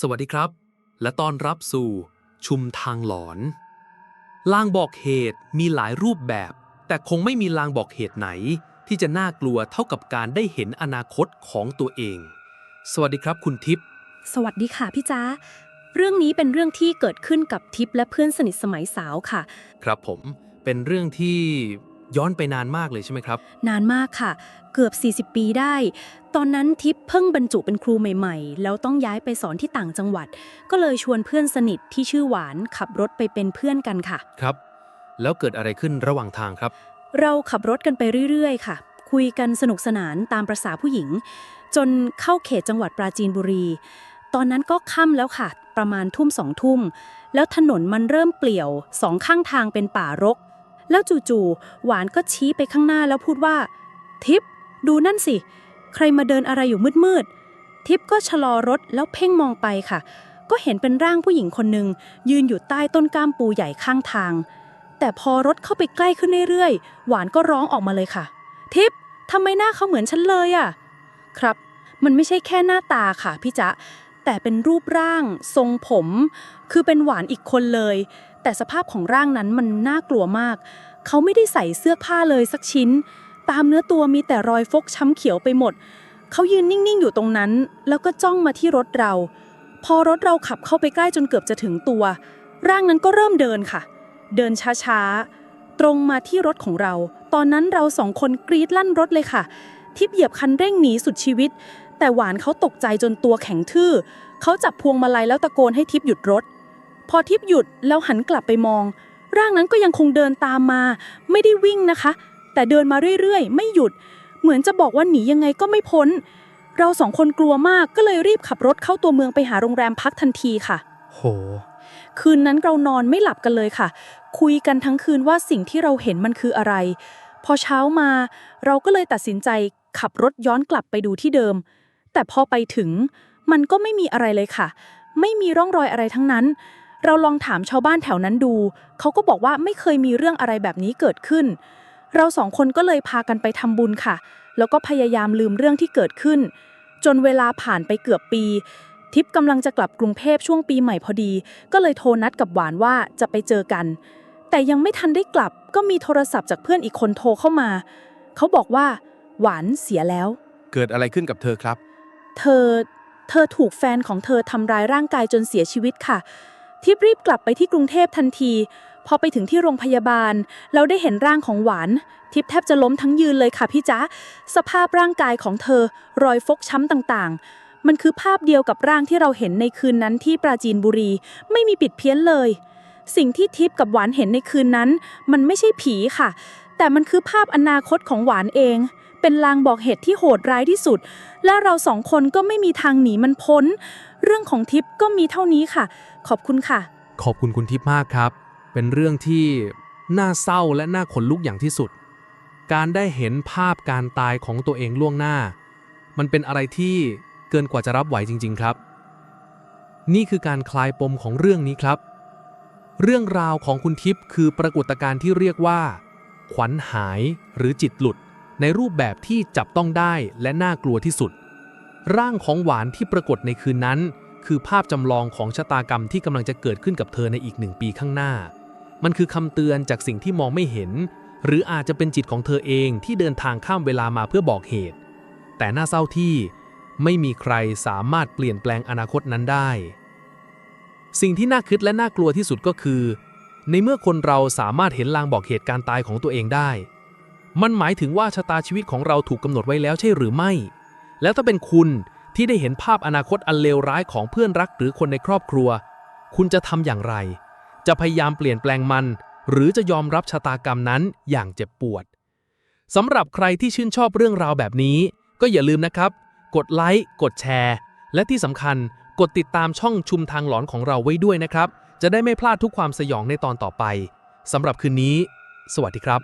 สวัสดีครับ และต้อนรับสู่ ชุมทางหลอน ลางบอกเหตุมีหลายรูปแบบ แต่คงไม่มีลางบอกเหตุไหน ที่จะน่ากลัวเท่ากับการได้เห็นอนาคตของตัวเอง สวัสดีครับคุณทิพย์สวัสดีค่ะพี่จ้าเรื่องนี้เป็นเรื่องที่เกิดขึ้นกับทิพย์และเพื่อนสนิทสมัยสาวค่ะ ครับผมเป็นเรื่องที่ ย้อนไปนานมากเลยใช่ไหมครับ นานมากค่ะ เกือบ 40 ปีได้ ตอนนั้นทิพย์เพิ่งบรรจุเป็นครูใหม่ๆ แล้วต้องย้ายไปสอนที่ต่างจังหวัด ก็เลยชวนเพื่อนสนิทที่ชื่อหวานขับรถไปเป็นเพื่อนกันค่ะ ครับ แล้วเกิดอะไรขึ้นระหว่างทางครับ เราขับรถกันไปเรื่อยๆ ค่ะ คุยกันสนุกสนานตามประษาผู้หญิง จนเข้าเขตจังหวัดปราจีนบุรี ตอนนั้นก็ค่ำแล้วค่ะ ประมาณทุ่มสองทุ่ม แล้วถนนมันเริ่มเปลี่ยวสองข้างทางเป็นป่ารก แล้วจู่ๆหวานก็ชี้ไปข้างหน้าแล้วพูดว่า ทิปดูนั่นสิ ใครมาเดินอะไรอยู่มืดๆทิปก็ชะลอรถแล้วเพ่งมองไปค่ะ ก็เห็นเป็นร่างผู้หญิงคนหนึ่งยืนอยู่ใต้ต้นก้ามปูใหญ่ข้างทาง แต่พอรถเข้าไปใกล้ขึ้นเรื่อยๆ หวานก็ร้องออกมาเลยค่ะ ทิปทำไมหน้าเขาเหมือนฉันเลยอะครับ มันไม่ใช่แค่หน้าตาค่ะพี่จ๊ะแต่เป็นรูปร่าง ทรงผม คือเป็นหวานอีกคนเลย แต่สภาพของร่างนั้นมันน่ากลัวมาก เขาไม่ได้ใส่เสื้อผ้าเลยสักชิ้น ตามเนื้อตัวมีแต่รอยฟกช้ำเขียวไปหมด เขายืนนิ่งๆอยู่ตรงนั้น แล้วก็จ้องมาที่รถเรา พอรถเราขับเข้าไปใกล้จนเกือบจะถึงตัว ร่างนั้นก็เริ่มเดินค่ะ เดินช้าๆ ตรงมาที่รถของเรา ตอนนั้นเราสองคนกรีดลั่นรถเลยค่ะ ทิพย์เหยียบคันเร่งหนีสุดชีวิต แต่หวานเขาตกใจจนตัวแข็งทื่อ เขาจับพวงมาลัยแล้วตะโกนให้ทิพย์หยุดรถ พอทิพย์หยุดแล้วหันกลับไปมอง ร่างนั้นก็ยังคงเดินตามมา ไม่ได้วิ่งนะคะ แต่เดินมาเรื่อยๆ ไม่หยุด เหมือนจะบอกว่าหนียังไงก็ไม่พ้น เราสองคนกลัวมากก็เลยรีบขับรถเข้าตัวเมืองไปหาโรงแรมพักทันทีค่ะ โห คืนนั้นเรานอนไม่หลับกันเลยค่ะ คุยกันทั้งคืนว่าสิ่งที่เราเห็นมันคืออะไร พอเช้ามา เราก็เลยตัดสินใจขับรถย้อนกลับไปดูที่เดิม แต่พอไปถึง มันก็ไม่มีอะไรเลยค่ะ ไม่มีร่องรอยอะไรทั้งนั้น เราลองถามชาวบ้านแถวนั้นดู เขาก็บอกว่าไม่เคยมีเรื่องอะไรแบบนี้เกิดขึ้น เราสองคนก็เลยพากันไปทำบุญค่ะ แล้วก็พยายามลืมเรื่องที่เกิดขึ้น จนเวลาผ่านไปเกือบปี ทิพย์กำลังจะกลับกรุงเทพช่วงปีใหม่พอดี ก็เลยโทรนัดกับหวานว่าจะไปเจอกัน แต่ยังไม่ทันได้กลับ ก็มีโทรศัพท์จากเพื่อนอีกคนโทรเข้ามา เขาบอกว่า หวานเสียแล้ว เกิดอะไรขึ้นกับเธอครับ เธอ เธอถูกแฟนของเธอทำร้ายร่างกายจนเสียชีวิตค่ะ ทิพรีบกลับไปที่กรุงเทพทันที พอไปถึงที่โรงพยาบาล เราได้เห็นร่างของหวาน ทิพแทบจะล้มทั้งยืนเลยค่ะพี่จ๊ะ สภาพร่างกายของเธอ รอยฟกช้ำต่างๆ มันคือภาพเดียวกับร่างที่เราเห็นในคืนนั้นที่ปราจีนบุรี ไม่มีปิดเพี้ยนเลย สิ่งที่ทิพกับหวานเห็นในคืนนั้น มันไม่ใช่ผีค่ะ แต่มันคือภาพอนาคตของหวานเอง เป็นลางบอกเหตุที่โหดร้ายที่สุด และเราสองคนก็ไม่มีทางหนีมันพ้น เรื่องของทิพย์ก็มีเท่านี้ค่ะ ขอบคุณค่ะ ขอบคุณคุณทิพย์มากครับ เป็นเรื่องที่น่าเศร้าและน่าขนลุกอย่างที่สุด การได้เห็นภาพการตายของตัวเองล่วงหน้า มันเป็นอะไรที่เกินกว่าจะรับไหวจริง ๆ ครับ นี่คือการคลายปมของเรื่องนี้ครับ เรื่องราวของคุณทิพย์คือปรากฏการณ์ที่เรียกว่า ขวัญหายหรือจิตหลุด ในรูปแบบที่จับต้องได้และน่ากลัวที่สุด ร่างของหวานที่ปรากฏในคืนนั้น คือภาพจำลองของชะตากรรมที่กำลังจะเกิดขึ้นกับเธอในอีกหนึ่งปีข้างหน้า มันคือคำเตือนจากสิ่งที่มองไม่เห็น หรืออาจจะเป็นจิตของเธอเองที่เดินทางข้ามเวลามาเพื่อบอกเหตุ แต่น่าเศร้าที่ไม่มีใครสามารถเปลี่ยนแปลงอนาคตนั้นได้ สิ่งที่น่าคิดและน่ากลัวที่สุดก็คือ ในเมื่อคนเราสามารถเห็นลางบอกเหตุการตายของตัวเองได้ มันหมายถึงว่าชะตาชีวิตของเราถูกกำหนดไว้แล้วใช่หรือไม่ แล้วถ้าเป็นคุณที่ได้เห็นภาพอนาคตอันเลวร้ายของเพื่อนรักหรือคนในครอบครัว คุณจะทำอย่างไร จะพยายามเปลี่ยนแปลงมัน หรือจะยอมรับชะตากรรมนั้นอย่างเจ็บปวดสำหรับใครที่ชื่นชอบเรื่องราวแบบนี้ ก็อย่าลืมนะครับ กดไลค์กดแชร์ และที่สำคัญกดติดตามช่องชุมทางหลอนของเราไว้ด้วยนะครับ จะได้ไม่พลาดทุกความสยองในตอนต่อไปสำหรับคืนนี้ สวัสดีครับ